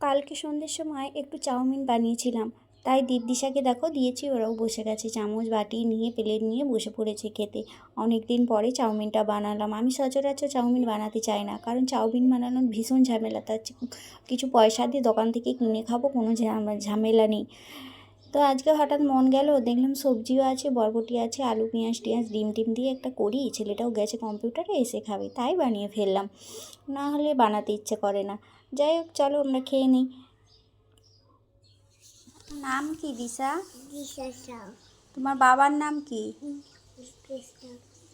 কালকে সন্ধ্যের সময় একটু চাউমিন বানিয়েছিলাম। তাই দীপদিশাকে দেখো দিয়েছি, ওরাও বসে গেছে। চামচ, বাটি নিয়ে, প্লেট নিয়ে বসে পড়েছে খেতে। অনেক দিন পরে চাউমিনটা বানালাম। আমি সচরাচর চাউমিন বানাতে চাই না, কারণ চাউমিন বানানোর ভীষণ ঝামেলা। তার কিছু পয়সা দিয়ে দোকান থেকে কিনে খাব, কোনো ঝাম- ঝামেলা নেই। তো আজকে হঠাৎ মন গেল, দেখলাম সবজিও আছে, বরবটি আছে, আলু, পেঁয়াজ টিয়াজ, ডিম টিম দিয়ে একটা করি। ছেলেটাও গেছে কম্পিউটারে, এসে খাবে। তাই বানিয়ে ফেললাম। না হলে বানাতে ইচ্ছে করে না। যাই হোক চলো আমরা খেয়ে নিই। নাম কি দিশা? তোমার বাবার নাম কি?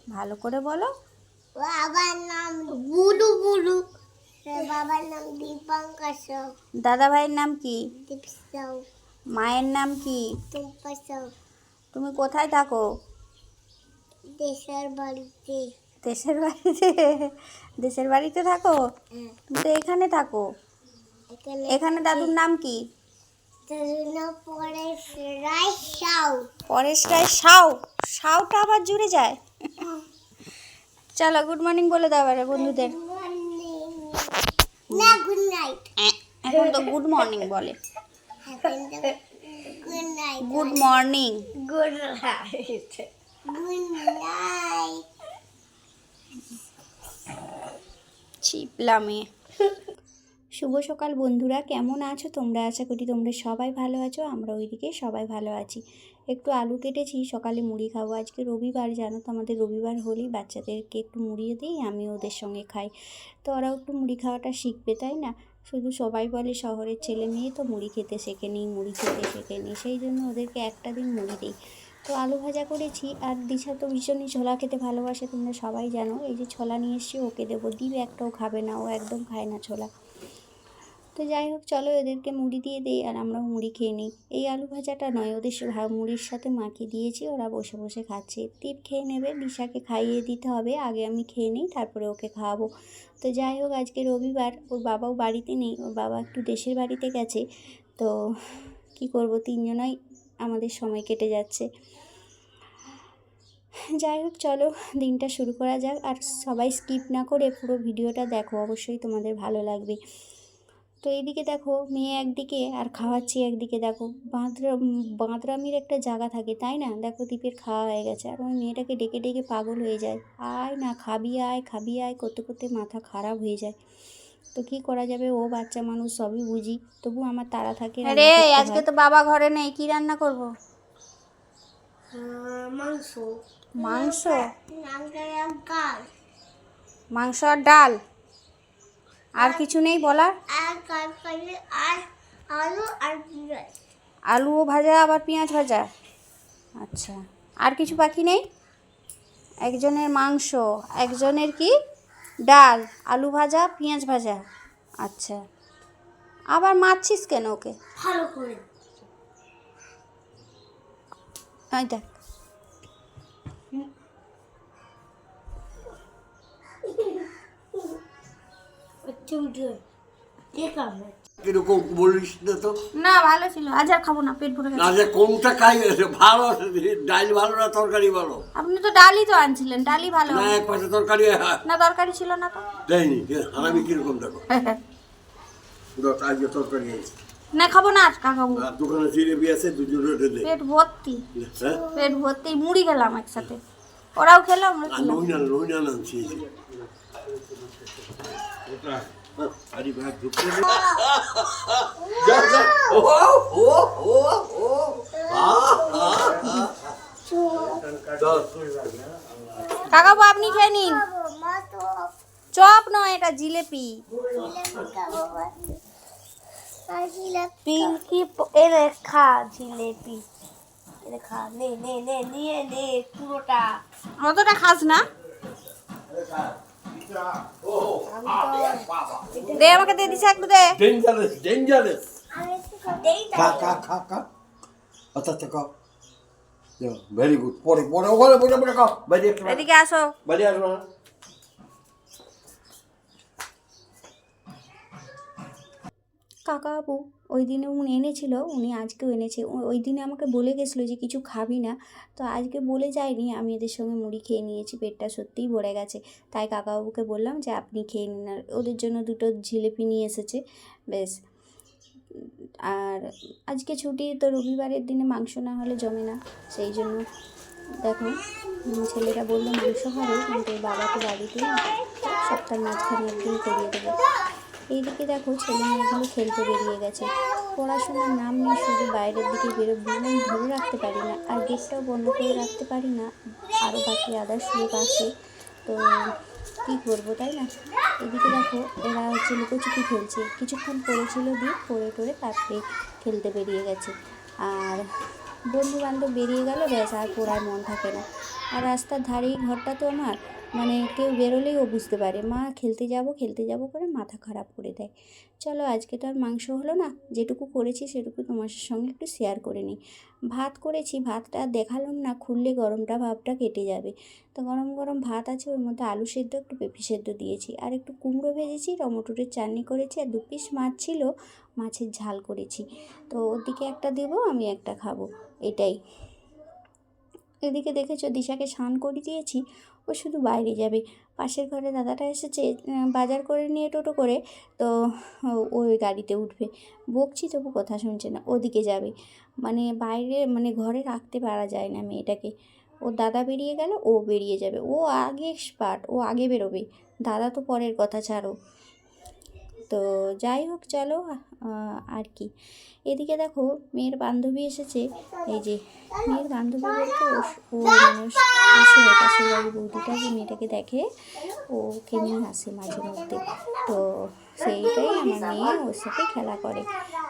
ভালো করে বলো। বাবার নাম বুলু বুলু বাবার নাম দীপঙ্কর দাদা ভাইয়ের নাম কি? মায়ের নাম কি? তুমি কোথায় থাকো? দেশের বাড়িতে। দেশের বাড়িতে দেশের বাড়িতে থাকো? তুমি তো এখানে থাকো। এখানে দাদুর নাম কি? পরেশ রায় সাউ। সাউটা আবার জুড়ে যায়। চলো গুড মর্নিং বলে দাও এবারে বন্ধুদের। না গুড নাইট এখন তো গুড মর্নিং বলে। Good good morning good night good night মেয়ে শুভ সকাল বন্ধুরা, কেমন আছো তোমরা? আশা করি তোমরা সবাই ভালো আছো আমরা ওইদিকে সবাই ভালো আছি। একটু আলু কেটেছি, সকালে মুড়ি খাব। আজকে রবিবার, জানো তো আমাদের রবিবার হলেই বাচ্চাদেরকে একটু মুড়িয়ে দিই আমি ওদের সঙ্গে খাই। তো ওরাও একটু মুড়ি খাওয়াটা শিখবে, তাই না? শুধু সবাই বলে শহরের ছেলে মেয়ে তো মুড়ি খেতে শেখে শেখেনি মুড়ি খেতে শেখে শেখেনি সেই জন্য ওদেরকে একটা দিন মুড়ি দিই। তো আলু ভাজা করেছি আর দিশা তো ভীষণই ছোলা খেতে ভালোবাসে, তোমরা সবাই জানো। এই যে ছোলা নিয়ে এসছি, ওকে দেবো। দিবে একটাও খাবে না, ও একদম খায় না ছোলা। তো যাই হোক, চলো এদেরকে মুড়ি দিয়ে দিই আর আমরাও মুড়ি খেয়ে নিই। এই আলু ভাজাটা নয়, ওদের মুড়ির সাথে মাখিয়ে দিয়েছি, ওরা বসে বসে খাচ্ছে। টিপ খেয়ে নেবে, দিশাকে খাইয়ে দিতে হবে, আগে আমি খেয়ে নিই, তারপরে ওকে খাওয়াবো। তো যাই হোক, আজকে রবিবার, ওর বাবাও বাড়িতে নেই, ওর বাবা একটু দেশের বাড়িতে গেছে। তো কি করব, তিনজনাই আমাদের সময় কেটে যাচ্ছে। যাই হোক, চলো দিনটা শুরু করা যাক। আর সবাই স্কিপ না করে পুরো ভিডিওটা দেখো, অবশ্যই তোমাদের ভালো লাগবে। তো এইদিকে দেখো, মেয়ে একদিকে আর খাওয়াচ্ছি একদিকে দেখো। বাঁদরা, বাঁদরামির একটা জায়গা থাকে, তাই না? দেখো দীপের খাওয়া হয়ে গেছে। আর ওই মেয়েটাকে ডেকে ডেকে পাগল হয়ে যায়। আয় না, খাবি আয় খাবি আয়, করতে করতে মাথা খারাপ হয়ে যায়। তো কি করা যাবে? ও বাচ্চা মানুষ সবই বুঝি। তবু আমার তাড়া থাকে রে আজকে তো বাবা ঘরে নেই কি রান্না করব? মাংস। মাংস? মাংস আর ডাল। আর কিছু নেই বলার? আর আর আলু আলুও ভাজা আবার পেঁয়াজ ভাজা? আচ্ছা। আর কিছু বাকি নেই? একজনের মাংস একজনের কি? ডাল আলু ভাজা পেঁয়াজ ভাজা আচ্ছা আবার মারছিস কেন ওকে ভালো করে ওই দেখ ঠিক আছে কীরকম বলিস না তো? না ভালো ছিল। আজ আর খাব না পেট ভরে গেছে। যে কোনটা খাই ভালো আছে, ডাল ভালো না তরকারি ভালো? আপনি তো ডালই তো আনছিলেন ডালই ভালো। না এক পাশে তরকারি না তরকারি ছিল না তো? দেয়নি আমি কীরকম দেখো। আজকে তরকারি আছে না খাব না আর কাকাবু আর দোকানে জিরেবি আছে দুজন রেটে দে পেট ভর্তি। হ্যাঁ? পেট ভর্তি মুড়ি খেলাম একসাথে। ওরাও খেলাম আমরা আর খেলাম। নইনা নইনা। হ্যাঁ, কাকাবু আপনি খেয়ে নিন। চপ নয়, এটা জিলেপি। পিঙ্কি এনে খা জিলেপি। এনে খা, নে নে নে, নিয়ে নে, পুরোটা। অতটা খাস না। দে আমাকে দিয়ে দিছে একটু দে ডেঞ্জারাস ডেঞ্জারাস খা খা খা খা। আচ্ছা আচ্ছা খাও ভেরি গুড পরে পরে ওখানে বসে বসে খাও বাইরে একটু এদিকে আসো। বাইরে আসব না কাকাবাবু, ওই দিনে উনি এনেছিল, উনি আজকেও এনেছে। ওই দিনে আমাকে বলে গেছিল যে কিছু খাবি না। তো আজকে বলে যায়নি, আমি এদের সঙ্গে মুড়ি খেয়ে নিয়েছি, পেটটা সত্যিই ভরে গেছে। তাই কাকাবাবুকে বললাম যে, আপনি খেয়ে নিন। আর ওদের জন্য দুটো জিলিপি নিয়ে এসেছে বেশ আর আজকে ছুটি, তো রবিবারের দিনে মাংস না হলে জমে না, সেই জন্য দেখো ছেলেরা বলল মাংস হবে, কিন্তু বাবা তো বাড়িতে নেই। সপ্তাহের মাঝখানে একদিন করিয়ে দেবে। এইদিকে দেখো ছেলে মেয়েগুলো খেলতে বেরিয়ে গেছে। পড়াশোনার নাম নিয়ে শুধু বাইরের দিকে বেরো বিমান ধরে রাখতে পারি না, আর গেটটাও বন্ধ করে রাখতে পারি না আরও বাকি আদার্স লোক আসে তো কী করব, তাই না? এদিকে দেখো এরা হচ্ছে লুকোচুপি খেলছে। কিছুক্ষণ পড়েছিল দিয়ে পড়ে টড়ে তারপরে খেলতে বেরিয়ে গেছে। আর বন্ধু বান্ধব বেরিয়ে গেল, ব্যাস, আর পড়ার মন থাকে না। আর রাস্তার ধারেই ঘরটা তো আমার। মানে কেউ বেরোলেই ও বুঝতে পারে, মা, খেলতে যাব খেলতে যাব করে মাথা খারাপ করে দেয়। চলো, আজকে তো আর মাংস হলো না, যেটুকু করেছি সেটুকু তোমার সঙ্গে একটু শেয়ার করে নিই। ভাত করেছি, ভাতটা দেখালাম না, খুললে গরমটা, ভাবটা কেটে যাবে। তো গরম গরম ভাত আছে, ওর মধ্যে আলু সেদ্ধ, একটু পেঁপে সেদ্ধ দিয়েছি। আর একটু কুমড়ো ভেজেছি, টমেটোর চাটনি করেছি, আর দু পিস মাছ ছিল, মাছের ঝাল করেছি। তো ওদিকে একটা দেবো, আমি একটা খাব, এটাই। এদিকে দেখেছ, দিশাকে স্নান করে দিয়েছি ও শুধু বাইরে যাবে। পাশের ঘরে দাদাটা এসেছে বাজার করে নিয়ে টোটো করে, তো ওই গাড়িতে উঠবে। বকছি তবু কথা শুনছে না, ওদিকে যাবে। মানে বাইরে মানে ঘরে রাখতে পারা যায় না মেয়েটাকে। ও দাদা বেরিয়ে গেল, ও বেরিয়ে যাবে। ও আগে এক্সপার্ট ও আগে বেরোবে। দাদা তো পরের কথা, ছাড়ো। তো যাই হোক, চলো আর কি। এদিকে দেখো, মেয়ের বান্ধবী এসেছে। এই যে, মেয়ের বান্ধবী বলতে ও- ও মানে আসে পাশের বাড়ির বৌদিটা যে মেয়েটাকে দেখে, ওকে নিয়ে আসে মাঝে মধ্যে। তো সেইটাই আমার মেয়ে, ওর সাথে খেলা করে।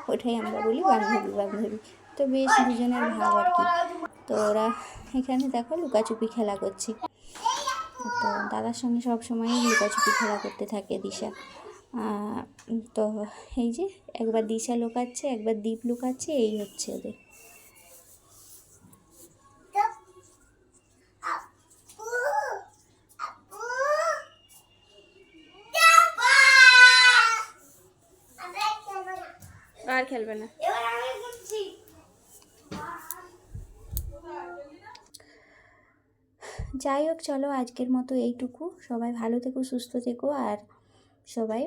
ওটাই আমরা বলি বান্ধবী বান্ধবী। তো বেশ দুজনের ভাব আর কি। তো ওরা এখানে দেখো লুকাচুপি খেলা করছে। তো দাদার সঙ্গে সব সময় লুকাচুপি খেলা করতে থাকে দিশা। তো এই যে একবার দিশা লুকাচ্ছে, একবার দীপ লুকাচ্ছে, এই হচ্ছে ওদের। আর খেলবে না। যাই হোক, চলো আজকের মতো এইটুকু। সবাই ভালো থেকো, সুস্থ থেকো, আর সবাই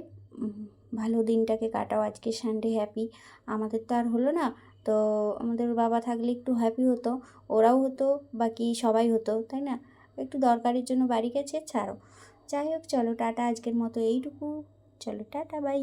ভালো দিনটাকে কাটাও, আজকে সানডে হ্যাপি আমাদের তো আর হলো না, তো আমাদের বাবা থাকলে একটু হ্যাপি হতো, ওরাও হতো, বাকি সবাই হতো, তাই না? একটু দরকারের জন্য বাড়ি গেছে, ছাড়ো। যাই হোক, চলো, টাটা, আজকের মতো এইটুকু। চলো, টাটা বাই